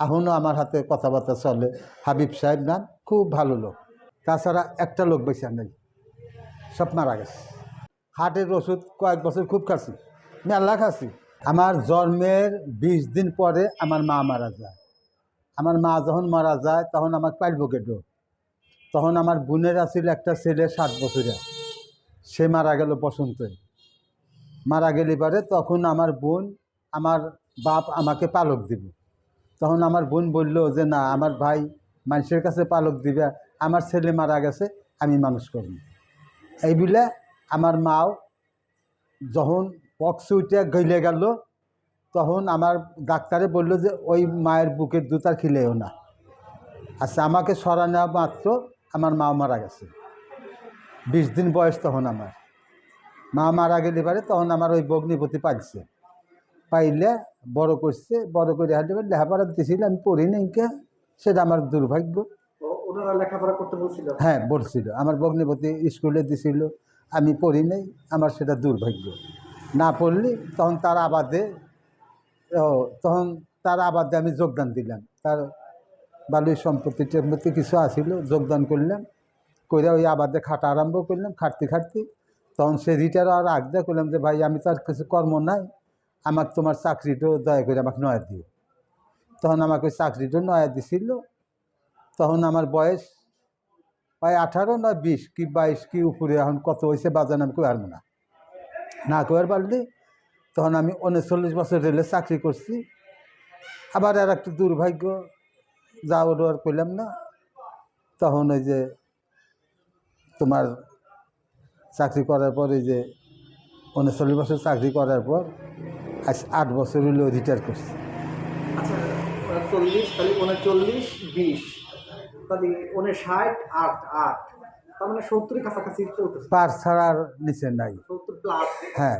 এখনও আমার হাতে কথাবার্তা চলে। হাবিব সাহেব নাম খুব ভালো লোক। তাছাড়া একটা লোক বেশি নেই। সব মারা গেছে। হার্টের ওষুধ কয়েক বছর খুব খাচ্ছি, মেলা খাচ্ছি। আমার জন্মের বিশ দিন পরে আমার মা মারা যায়। আমার মা যখন মারা যায়, তখন আমার পাইল কেটো তখন আমার বোনের আছিল একটা ছেলে ষাট বছরে সে মারা গেল বসন্তে। মারা গেলে পরে তখন আমার বোন, আমার বাপ আমাকে পালক দিবে। তখন আমার বোন বলল যে, না, আমার ভাই মানুষের কাছে পালক দিবে, আমার ছেলে মারা গেছে, আমি মানুষ করব। এই বলে আমার মাও যখন পক্স উঠে গইলে গেল, তখন আমার ডাক্তারে বলল যে, ওই মায়ের বুকের দুধ আর খিলেও না। আচ্ছা আমাকে সরা নেওয়া মাত্র আমার মা মারা গেছে। বিশ দিন বয়স তখন আমার। মা মারা গেলে পারে তখন আমার ওই বগ্নিপতি পাইছে। পাইলে বড় করছে বড় করে হাঁটে লেখাপড়া দিয়েছিল আমি পড়ি নাই কে? সেটা আমার দুর্ভাগ্য। ওনারা লেখাপড়া করতে বলছিল? হ্যাঁ বলছিল। আমার বগ্নিপতি স্কুলে দিছিল আমি পড়ি নাই আমার সেটা দুর্ভাগ্য। না পড়লি তখন তার আবাদে ও তখন তার আবাদে আমি যোগদান দিলাম। তার বালুই সম্পত্তি টম্পত্তি কিছু আসিল যোগদান করলাম। করে ওই আবাদে খাটা আরম্ভ করলাম খাটতে খাটতে। তখন সে রিটায়ার আর আগদা করলাম যে ভাই আমি তো আর কিছু কর্ম নাই আমার তোমার চাকরিটাও দয়া করে আমাকে নয়া দিও। তখন আমাকে ওই চাকরিটাও নয়া দিছিল। তখন আমার বয়স প্রায় আঠারো না বিশ কি বাইশ কি উপরে এখন কত হয়েছে বাজার আমি কই না। না কয়ার পারলি তখন আমি উনচল্লিশ বছর রেলে চাকরি করছি। আবার আর একটু দুর্ভাগ্য, যা ওর করলাম না। তখন ওই যে তোমার চাকরি করার পর এই যে উনচল্লিশ বছর চাকরি করার পর আজ আট বছর হলো রিটায়ার করছি। আচ্ছা চল্লিশ তাহলে উনচল্লিশ বিশ তাহলে উনষাট আট আট তার মানে সত্তরের কাছাকাছি পার ছাড়ার নিচে নাই। সত্তর প্লাস হ্যাঁ।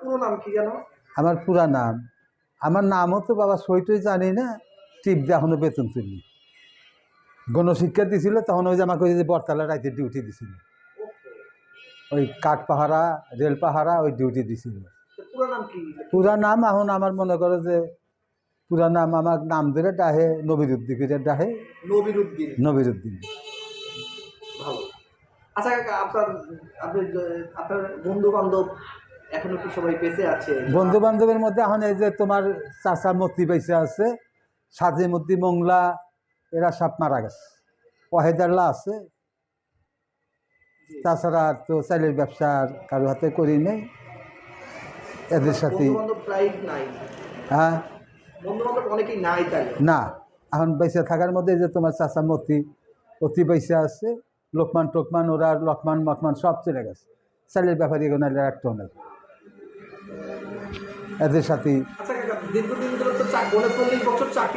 পুরো নাম কি জানো? আমার পুরা নাম। আমার নামও তো বাবা সইটই জানি না টিপ দিয়ে এখনও বেতন তুলি গণশিক্ষা দিছিল তখন ওই যে আমাকে ওই যে বরতলা রাইতে ডিউটি দিছিল। ওই কাঠ পাহারা রেল পাহারা ওই ডিউটি দিছিল। পুরো নাম এখন আমার মনে করো যে পুরা নাম আমার নাম ধরে ডাহে নবিরুদ্দিনের ডাহে। নবিরুদ্দিন। নবিরুদ্দিন। ভালো। আচ্ছা কাকা আপনার আপনি আপনার বন্ধু বান্ধব এখনও কি সবাই বেঁচে আছে? বন্ধু বান্ধবের মধ্যে এখন এই যে তোমার চাচা মতি পয়সা আছে সাজে মতি মংলা এরা সব মারা গেছে। ওয়াহেদাল্লা আছে। তাছাড়া তো চাইলের ব্যবসা আর কারও হাতে করি নেই। এদের সাথে হ্যাঁ? না এখন বেঁচে থাকার মধ্যে যে তোমার চাচা মতি অতি পয়সা আছে লোকমান টোকমান ওরা লকমান মকমান সব চলে গেছে। চাইলের ব্যাপারে এগুলো একটাও নেই। এদের সাথে আচ্ছা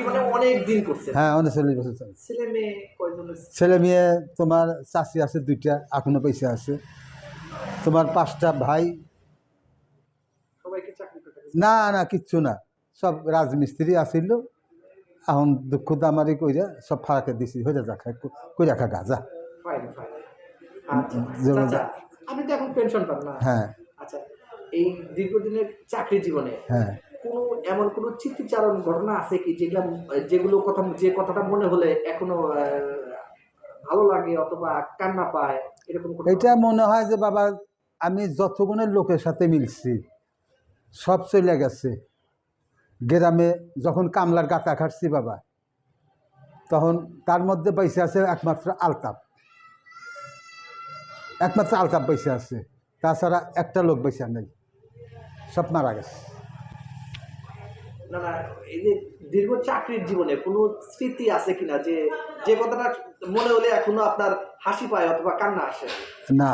মানে হ্যাঁ উনচল্লিশ বছর ছেলে মেয়ে তোমার চাষি আছে দুইটা এখনও পয়সা আছে। তোমার পাঁচটা ভাই সবাইকে চাকরি করতে হবে। না না কিচ্ছু না। সব রাজমিস্ত্রি আসিল। এখন দুঃখ দামারি কইরা সব ফারাকে দিছি। হয়ে যা খাই কই রাখা গা যা। Fine fine. যেমন আচ্ছা আপনি তো এখন পেনশন পান না। হ্যাঁ। আচ্ছা এই দীর্ঘদিনের চাকরি জীবনে হ্যাঁ। কোনো এমন কোনো স্মৃতিচারণ ঘটনা আছে কি যেগুলো যেগুলো কথা যে কথাটা মনে হলে এখনও ভালো লাগে অথবা কান্না পায়? এরকম এটা মনে হয় যে বাবা আমি যতগুণের লোকের সাথে মিলছি সব চলে গেছে। গ্রামে যখন কামলার গাতা খাটছি বাবা, তখন তার মধ্যে পয়সা আছে একমাত্র আলতাপ একমাত্র আলতাপ পয়সা আছে, তাছাড়া একটা লোক পয়সা নেই, সব মারা গেছে। দীর্ঘ চাকরির জীবনে কোনো স্মৃতি আছে কিনা যে যে কথাটা মনে হলে এখনও আপনার হাসি পায় অথবা কান্না আসে? না,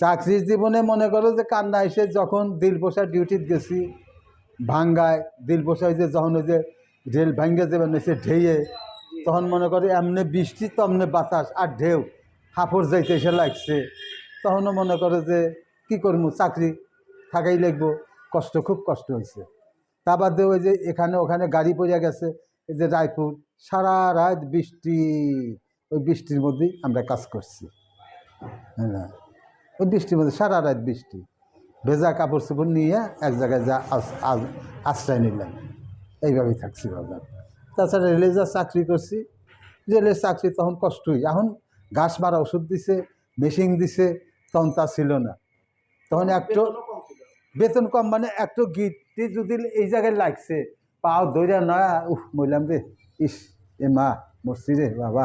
চাকরির জীবনে মনে করো যে কান্না এসে যখন দিল বসার ডিউটিতে গেছি, ভাঙ্গায়, দিল বসায় যে যখন ওই যে রেল ভাঙ্গে যাবেন এসে ঢেয়ে, তখন মনে করে এমনি বৃষ্টি, তমনে বাতাস আর ঢেউ, হাফড় যাইতে এসে লাগছে। তখনও মনে করে যে কি করব, চাকরি থাকাই লাগবো, কষ্ট, খুব কষ্ট হয়েছে। তা বাদে ওই যে এখানে ওখানে গাড়ি পড়ে গেছে এই যে রায়পুর। সারা রাত বৃষ্টি ওই বৃষ্টির মধ্যেই আমরা কাজ করছি। হ্যাঁ ওই বৃষ্টির মধ্যে সারা রাত বৃষ্টি। ভেজা কাপড় চোপড় নিয়ে এক জায়গায় যা আশ্রয় নিলাম। এইভাবেই থাকছি বাবা তাছাড়া রেলে যা চাকরি করছি রেলের চাকরি তখন কষ্টই। এখন ঘাস মারা ওষুধ দিছে মেশিন দিছে তখন তা ছিল না। তখন একটু। বেতন কম মানে একটু গিটটি যদি এই জায়গায় লাগছে পাও দইরা নয়া উফ মইলাম রে। ইস এ মা মরছি রে বাবা।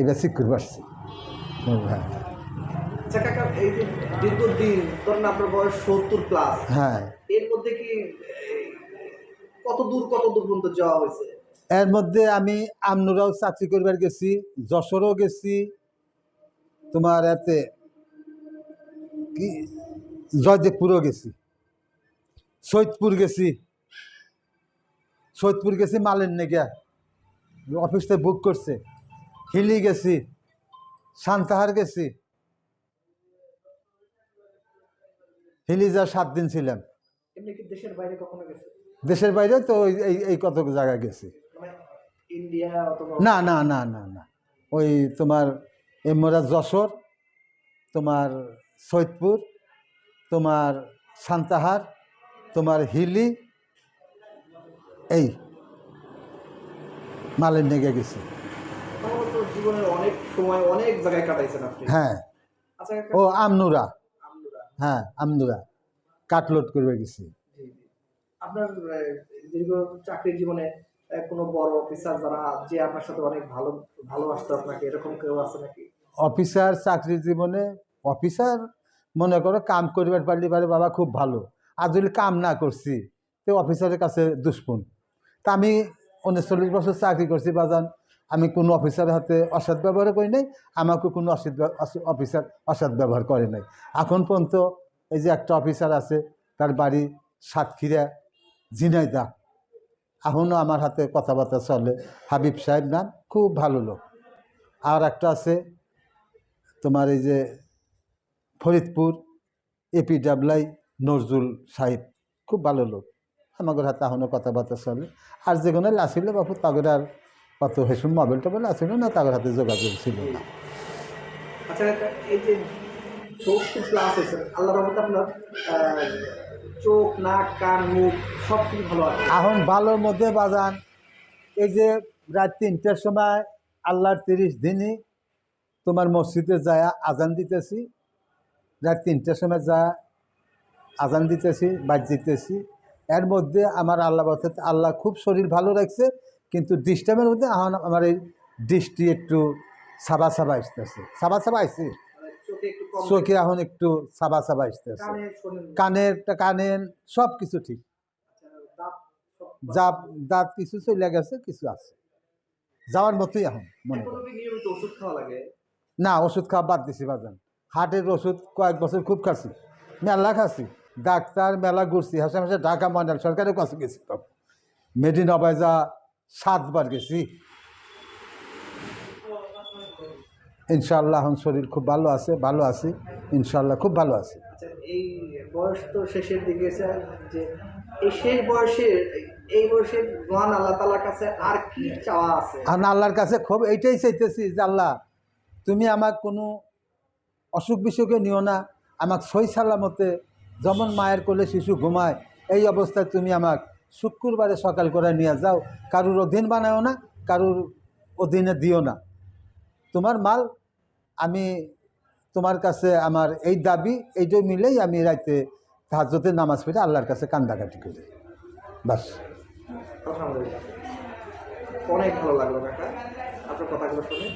এবার পারছি আচ্ছা প্লাস হ্যাঁ। এর মধ্যে কত দূর দূর যাওয়া এর মধ্যে আমি আমনুরাও চাকরি করবার গেছি যশোরও গেছি। তোমার এতে কি জয়দেবপুরও গেছি। সৈদপুর গেছি। সৈদপুর গেছি মালের নেগা। অফিসতে বুক করছে। হিলি গেছি। সান্তাহার গেছি। হিলি যা সাত দিন ছিলাম। দেশের বাইরে তো ওই- এই এই কত জায়গায় গেছি। মানে না না না না না। ওই তোমার এমরা যশোর তোমার সৈয়দপুর তোমার সান্তাহার তোমার হিলি এই মালের নেগে গেছি। হ্যাঁ। আচ্ছা ও আমনুরা। হ্যাঁ আমনুরা। কাটলোড করবে গেছি। আপনার দীর্ঘ চাকরির জীবনে কোনো বড় অফিসার যারা যে আপনার সাথে অনেক ভালো ভালোবাসতো আপনাকে এরকম কেউ আছে নাকি? অফিসার চাকরি জীবনে অফিসার মনে করো কাম করিবার পারলে পারে বাবা খুব ভালো। আর যদি কাম না করছি, তো অফিসারের কাছে দুষ্পণ তা আমি উনচল্লিশ বছর চাকরি করছি, বাজান। আমি কোনো অফিসারের হাতে অসৎ ব্যবহার করি নাই আমাকে কোনো অসৎ অফিসার অসৎ ব্যবহার করে নাই। এখন পর্যন্ত এই যে একটা অফিসার আছে, তার বাড়ি সাতক্ষীরা ঝিনাইদা এখনও আমার হাতে কথাবার্তা চলে। হাবিব সাহেব নাম খুব ভালো লোক। আর একটা আছে, তোমার এই যে ফরিদপুর এপি ডাবলাই নজরুল সাহেব। খুব ভালো লোক। আমাদের হাতে এখনও কথাবার্তা চলে। আর যে কোনো আসিল বাপু তাদের আর কত হেসুম মোবাইল টোবাইল আসিল না তাদের হাতে যোগাযোগ ছিল না। আচ্ছা এই যে চোখ প্লাস হয়েছে আল্লাহ রহমতে আপনার চোখ নাক কান মুখ সব কিছু ভালো আছে। এখন ভালোর মধ্যে বাজান। এই যে রাত তিনটার সময় আল্লাহর তিরিশ দিনই তোমার মসজিদে যায় আজান দিতেছি। রাত তিনটার সময় যা আজান দিতেছি বাজ দিতেছি। এর মধ্যে আমার আল্লাহ বলতে আল্লাহ খুব শরীর ভালো রাখছে কিন্তু ডিস্টার্বের মধ্যে এখন আমার এই দৃষ্টি একটু সাবা সাবা আসতেছে। সাবা সাবা আসছে চোখে এখন একটু সাবা সাবা আসতেছে। কানে কানের কানের সব কিছু ঠিক। দাঁত যা দাঁত কিছু চলে গেছে কিছু আছে। যাওয়ার মতোই এখন মনে করি না ওষুধ খাওয়া বাদ দিছি বাজান। হার্টের ওষুধ কয়েক বছর খুব খাচ্ছি। মেলা খাচ্ছি। ডাক্তার মেলা ঘুরছি। হাসে হাসে ঢাকা মন্ডল সরকারের কাছে গেছি তো। মেডিন অবাইজা সাতবার গেছি। ইনশাল্লাহ এখন শরীর খুব ভালো আছে ভালো আছি। ইনশাল্লাহ খুব ভালো আছে। আচ্ছা এই বয়স তো শেষের দিকে এসে যে এই শেষ বয়সের এই বয়সের মহান আল্লাহ তালার কাছে আর কি চাওয়া আছে? আর আল্লাহর কাছে খুব এইটাই চাইতেছি যে আল্লাহ তুমি আমার কোনো অসুখ বিসুখে নিও না। আমাক সই সালামতে যেমন মায়ের কোলে শিশু ঘুমায়। এই অবস্থায় তুমি আমাক শুক্রবারে সকাল করে নিয়ে যাও। কারুর অধীন বানাও না, কারুর অধীনে দিও না। তোমার মাল, আমি তোমার কাছে আমার এই দাবি, এইটাই মিলেই আমি রাইতে হাজতে নামাজ পড়ে আল্লাহর কাছে কান্দাকাটি করি। বাস। অনেক ভালো লাগল কথাগুলো শুনে।